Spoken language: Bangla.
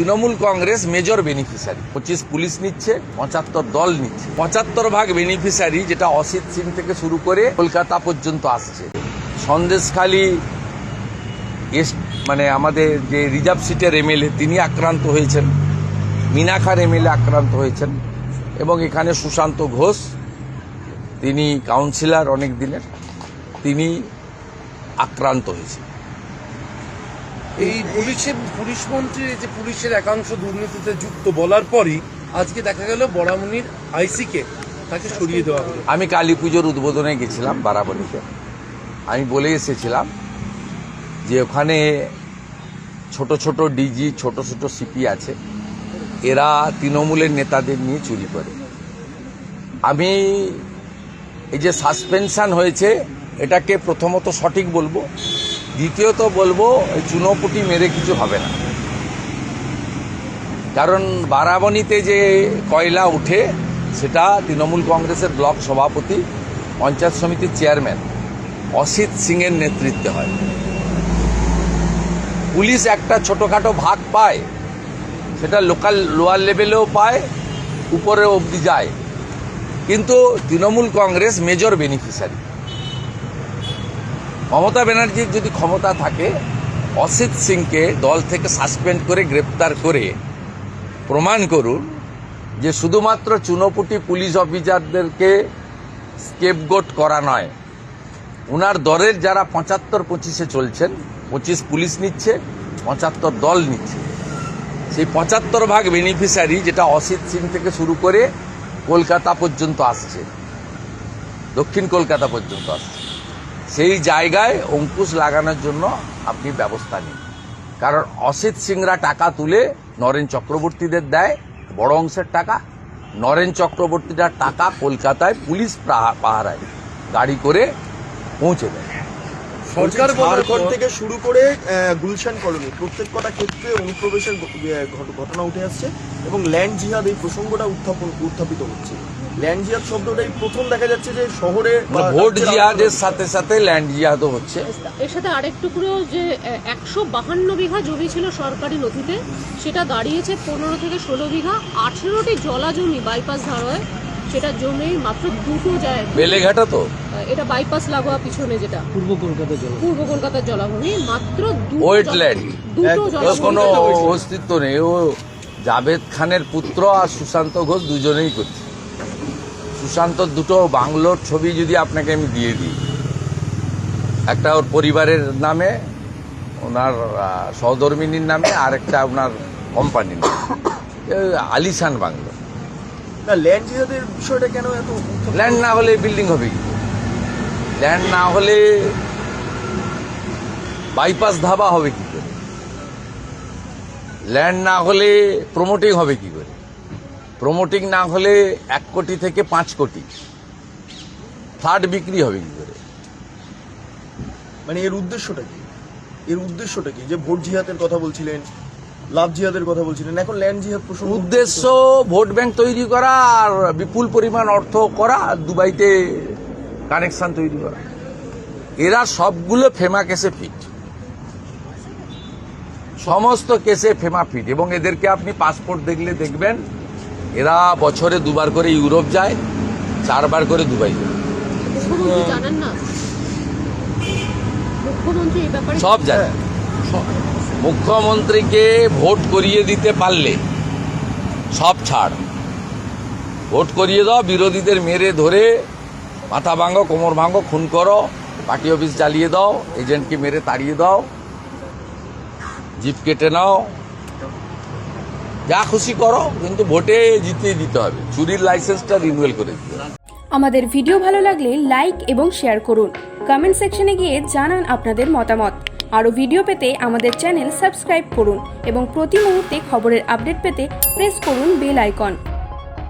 তৃণমূল কংগ্রেস মেজর বেনিফিশিয়ারি পঁচিশ পুলিশ নিচ্ছে, পঁচাত্তর দল নিচ্ছে। পঁচাত্তর ভাগ বেনিফিশিয়ারি যেটা অসিত সিং থেকে শুরু করে কলকাতা পর্যন্ত আসছে। সন্দেশখালী মানে আমাদের যে রিজার্ভ সিটের এমএলএ, তিনি আক্রান্ত হয়েছেন। মিনাখার এমএলএ আক্রান্ত হয়েছেন। এবং এখানে সুশান্ত ঘোষ, তিনি কাউন্সিলর অনেক দিনের, তিনি আক্রান্ত হয়েছেন। এই পুলিশের পুলিশ মন্ত্রী যে পুলিশের একাংশ দুর্নীতিতে যুক্ত বলার পরই আজকে দেখা গেল বরামনির আইসিকে তাকে সরিয়ে দেওয়া হলো। আমি কালী পুজোর উদ্বোধনে গেছিলাম বারাবণীতে আমি বলে এসেছিলাম যে ওখানে ছোট ছোট ডিজি, ছোট ছোট সিপি আছে। এরা তৃণমূলের নেতাদের নিয়ে চুরি করে। আমি এই যে সাসপেনশান হয়েছে, এটাকে প্রথমত সঠিক বলব। দ্বিতীয়ত বলব, এই চুনোপুটি মেরে কিছু হবে না। কারণ বারাবণীতে যে কয়লা উঠে, সেটা তৃণমূল কংগ্রেসের ব্লক সভাপতি, পঞ্চায়েত সমিতির চেয়ারম্যান অসিত সিংয়ের নেতৃত্বে হয়। পুলিশ একটা ছোটোখাটো ভাগ পায়, সেটা লোকাল, লোয়ার লেভেলেও পায় উপরে অবধি যায়। কিন্তু তৃণমূল কংগ্রেস মেজর বেনিফিশিয়ারি মমতা ব্যানার্জির যদি ক্ষমতা থাকে, অসিত সিংকে দল থেকে সাসপেন্ড করে গ্রেপ্তার করে প্রমাণ করুন যে শুধুমাত্র চুনোপুটি পুলিশ অফিসারদেরকে স্কেপগোট করা নয়, উনার দরের যারা পঁচাত্তর পঁচিশে চলছেন, পঁচিশ পুলিশ নিচ্ছে, পঁচাত্তর দল নিচ্ছে। সেই পঁচাত্তর ভাগ বেনিফিশিয়ারি যেটা অসিত সিং থেকে শুরু করে কলকাতা পর্যন্ত আসছে, দক্ষিণ কলকাতা পর্যন্ত আসছে। সেই জায়গায় অঙ্কুশ লাগানোর জন্য আপনি ব্যবস্থা নিন। কারণ অসিত সিংরা টাকা তুলে নরেন চক্রবর্তীদের দেয় বড় অংশের টাকা। নরেন চক্রবর্তীরা টাকা কলকাতায় পুলিশ পাহা- পাহারায় গাড়ি করে পৌঁছে দেয়। সরকার ঝাড়খণ্ড থেকে শুরু করে গুলশান কলোনি প্রত্যেক কটা ক্ষেত্রে অনুপ্রবেশের ঘট- ঘটনা উঠে আসছে এবং ল্যান্ড জিহাদ এই প্রসঙ্গটা উত্থাপন উত্থাপিত হচ্ছে। ল্যান্ড জিহাদ শব্দটাই প্রথম দেখা যাচ্ছে যে শহরে বা ভোট জিহাদের সাথে সাথে ল্যান্ড জিহাদও হচ্ছে। এর সাথে আরেকটু করেও যে একশো বাহান্ন বিঘা জমি ছিল সরকারি নথিতে সেটা দাঁড়িয়েছে পনেরো থেকে ষোলো বিঘা। আঠেরোটি জলা জমি বাইপাস ধারায় সেটা জমি মাত্র দুটো যায় বেলেঘাটা তো? এটা বাইপাস লাগোয়া পিছনে যেটা। পূর্ব কলকাতা পূর্ব কলকাতার জলাভূমি মাত্র দুটো ওয়েটল্যান্ড। দুটো জলাভূমি। কোনো অস্তিত্ব নেই। ও জাভেদ খানের পুত্র আর সুশান্ত ঘোষ দুজনেই করছে। সুশান্তর দুটো বাংলোর ছবি যদি আপনাকে আমি দিয়ে দিই। একটা ওর পরিবারের নামে ওনার সহধর্মিনীর নামে আর একটা ওনার কোম্পানির নামে। আলিশান বাংলো। ল্যান্ড জিহাদের বিষয়টা কেন এত ল্যান্ড না হলে বিল্ডিং হবে কি? ল্যান্ড না হলে বাইপাস ধাবা হবে কি করে? ল্যান্ড না হলে প্রমোটিং হবে কি করে? প্রমোটিং না হলে এক কোটি থেকে পাঁচ কোটি। ফ্ল্যাট বিক্রি হবে কি করে? মানে এর উদ্দেশ্যটা কি? এর উদ্দেশ্যটা কি? যে ভোট জিহাদের কথা বলছিলেন লাভ জিহাদের কথা বলছিলেন এখন ল্যান্ড জিহাদ প্রসঙ্গ উদ্দেশ্য ভোট ব্যাংক তৈরি করা আর বিপুল পরিমাণ অর্থ করা দুবাইতে কানেকশন তৈরি করা। এরা সবগুলো ফেমা কেসে ফিট। সমস্ত কেসে ফেমা ফিট এবং এদেরকে আপনি পাসপোর্ট দেখলে দেখবেন এরা বছরে দুবার করে ইউরোপ যায় চারবার করে দুবাই যায়। সব জানে। মুখ্যমন্ত্রীকে ভোট করিয়ে দিতে পারলে সব ছাড়। ভোট করিয়ে দাও বিরোধীদের মেরে ধরে মাথা ভাঙো কোমর ভাঙো খুন করো পার্টি অফিস জ্বালিয়ে দাও এজেন্টকে মেরে তাড়িয়ে দাও জিপ কেটে নাও যা খুশি করো, কিন্তু ভোটে জিতিয়ে দিতে হবে। চুরির লাইসেন্সটা রিনুয়েল করে দিতে আমাদের ভিডিও ভালো লাগলে লাইক এবং শেয়ার করুন। কমেন্ট সেকশনে গিয়ে জানান আপনাদের মতামত। আরও ভিডিও পেতে আমাদের চ্যানেল সাবস্ক্রাইব করুন এবং প্রতি মুহূর্তে খবরের আপডেট পেতে প্রেস করুন বেল আইকন